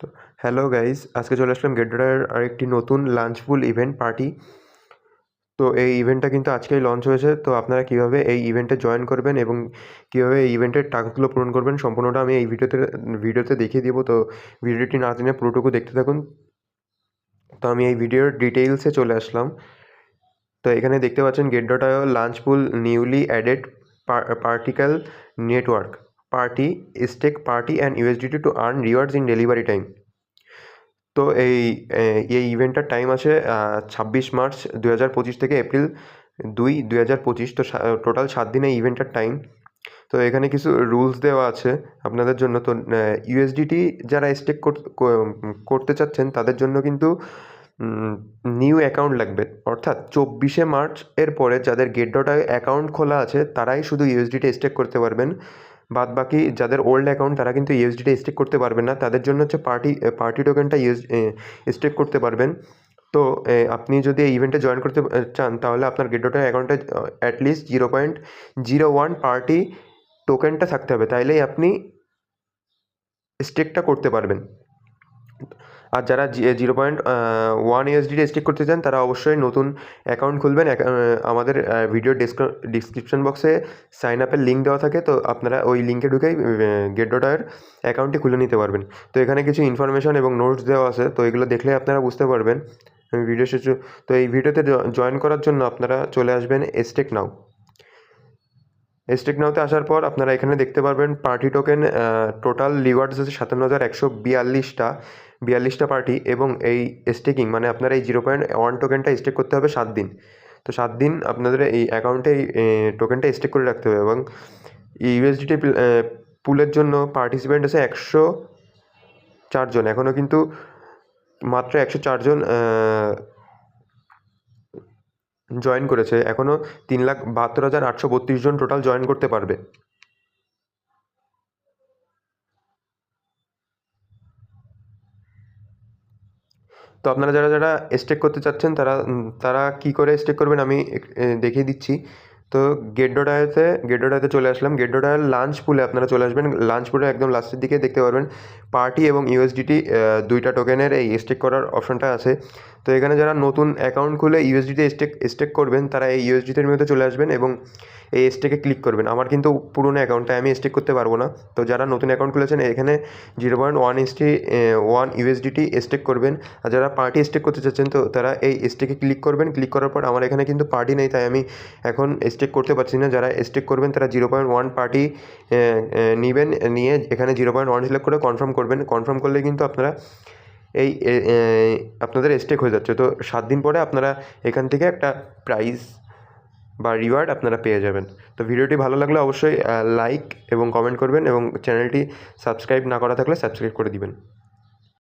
তো hello guys আজকে চলে আসলাম গেটডার আরেকটি নতুন লাঞ্চ পুল ইভেন্ট পার্টি তো এই ইভেন্টটা কিন্তু আজকেই লঞ্চ হয়েছে, তো আপনারা কীভাবে এই ইভেন্টে জয়েন করবেন এবং কীভাবে এই ইভেন্টের টাস্কগুলো পূরণ করবেন সম্পূর্ণটা আমি এই ভিডিওতে ভিডিওতে দেখিয়ে দিব। তো ভিডিওটি না জেনে পুরোটুকু দেখতে থাকুন। তো আমি এই ভিডিওর ডিটেইলসে চলে আসলাম। তো এখানে দেখতে পাচ্ছেন Gate dot IO launch pool newly added particle network party stake party and USDT to earn rewards in delivery time তো এই এই ইভেন্টটার টাইম আছে ছাব্বিশ মার্চ দু হাজার পঁচিশ থেকে এপ্রিল দুই দুই হাজার পঁচিশ, তো টোটাল সাত দিনে ইভেন্টটার টাইম তো এখানে কিছু রুলস দেওয়া আছে আপনাদের জন্য। তো ইউএসডিটি যারা স্টেক করতে চাচ্ছেন, তাদের জন্য কিন্তু নিউ অ্যাকাউন্ট লাগবে। অর্থাৎ চব্বিশে মার্চ এর পরে যাদের গেট ডট অ্যাকাউন্ট খোলা আছে, তারাই শুধু ইউএসডিটি স্টেক করতে পারবেন। বাদ বাকি যাদের ওল্ড অ্যাকাউন্ট তারা কিন্তু ইউএসডিটি স্টেক করতে পারবেন না। তাদের জন্য হচ্ছে পার্টি পার্টি টোকেনটা ইউএস স্টেক করতে পারবেন। তো আপনি যদি এই ইভেন্টে জয়েন করতে চান, তাহলে আপনার গেট ডট অ্যাকাউন্টে at least zero point zero one party টোকেনটা থাকতে হবে। তাইলেই আপনি স্টেকটা করতে পারবেন। আর যারা zero point one USDT stake করতে চান, তারা অবশ্যই নতুন অ্যাকাউন্ট খুলবেন। আমাদের ভিডিও ডিসক্রিপশন বক্সে সাইন আপের লিঙ্ক দেওয়া থাকে, তো আপনারা ওই লিঙ্কে ঢুকেই গেট ডট আয়ের অ্যাকাউন্টটি খুলে নিতে পারবেন। তো এখানে কিছু ইনফরমেশন এবং নোটস দেওয়া আছে, তো এগুলো দেখলে আপনারা বুঝতে পারবেন। ভিডিও শেষে, তো এই ভিডিওতে জয়েন করার জন্য আপনারা চলে আসবেন এস্টেক নাও স্টেক নাওতে আসার পর আপনারা এখানে দেখতে পারবেন পার্টি টোকেন টোটাল রিওয়ার্ডস আছে সাতান্ন হাজার একশো বিয়াল্লিশটা। বিয়াল্লিশটা পার্টি এবং এই স্টেকিং মানে আপনার এই জিরো পয়েন্ট ওয়ান টোকেনটা স্টেক করতে হবে সাত দিন। তো সাত দিন আপনাদের এই অ্যাকাউন্টে এই টোকেনটা স্টেক করে রাখতে হবে এবং ইউএসডিটি পুলের জন্য পার্টিসিপেন্ট আছে একশো চারজন এখনও কিন্তু মাত্র একশো চারজন জয়েন করেছে। এখনও তিন লাখ বাহাত্তর হাজার আটশো বত্রিশ জন টোটাল জয়েন করতে পারবে। তো আপনারা যারা যারা স্টেক করতে চাচ্ছেন, তারা তারা কি করে স্টেক করবেন আমি দেখিয়ে দিচ্ছি। তো গেট ডট আয়তে গেট আয়তে চলে আসলাম। গেট আয়ের লাঞ্চ পুলে আপনারা চলে আসবেন। লাঞ্চ পুলে একদম লাস্টের দিকে দেখতে পারবেন। পার্টি এবং ইউএসডিটি দুইটা টোকেনের এই স্টেক করার অপশনটা আছে। তো এখানে যারা নতুন অ্যাকাউন্ট খুলে ইউএসডিতে স্টেক স্টেক করবেন, তারা এই ইউএসডিটির মধ্যে চলে আসবেন এবং এই স্টেকে ক্লিক করবেন। আমার কিন্তু পুরনো অ্যাকাউন্টটা আমি স্টেক করতে পারব না। তো যারা নতুন অ্যাকাউন্ট খুলেছেন, এখানে zero point one ST one USDT stake করবেন। আর যারা পার্টি স্টেক করতে চাচ্ছেন, তো তারা এই স্টেকে ক্লিক করবেন। ক্লিক করার পর আমার এখানে কিন্তু পার্টি নেই, তাই আমি এখন স্টেক করতে পারছি না। যারা স্টেক করবেন, তারা জিরো পয়েন্ট ওয়ান পার্টি নেবেন, নিয়ে এখানে জিরো পয়েন্ট ওয়ান সিলেক্ট করে কনফার্ম করবেন। কনফার্ম করলে কিন্তু আপনারা এই আপনাদের স্টেক হয়ে যাচ্ছে। তো সাত দিন পরে আপনারা এখান থেকে একটা প্রাইজ বা রিওয়ার্ড আপনারা পেয়ে যাবেন। তো ভিডিওটি ভালো লাগলে অবশ্যই লাইক এবং কমেন্ট করবেন এবং চ্যানেলটি সাবস্ক্রাইব না করা থাকলে সাবস্ক্রাইব করে দিবেন।